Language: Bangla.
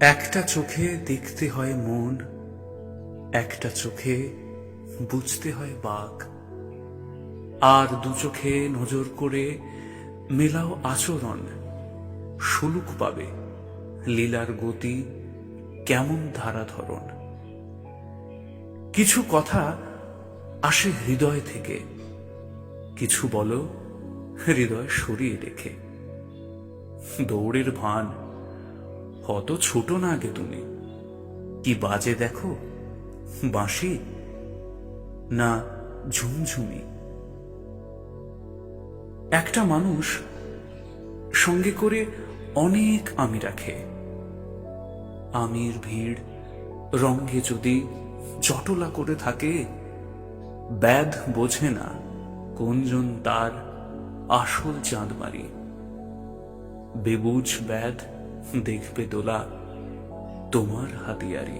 একটা চোখে দেখতে হয় মন, একটা চোখে বুঝতে হয় বাঘ আর দু চোখে নজর করে মেলাও আচরণ সুলুক পাবে, লীলার গতি কেমন ধারাধরণ। কিছু কথা আসে হৃদয় থেকে, কিছু বলো হৃদয় সরিয়ে রেখে। দৌড়ের ভান অত ছোট না আগে তুমি। কি বাজে দেখো? বাঁশি? না, ঝুমঝুমি। একটা মানুষ সঙ্গে করে অনেক আমি রাখে। আমির ভিড় রঙ্গে যদি জটলা করে থাকে, ব্যাধ বোঝে না কোনজন তার আসল চাঁদমারি। বেবুজ ব্যাধ দেখবে দোলা তোমার হাতিয়ারি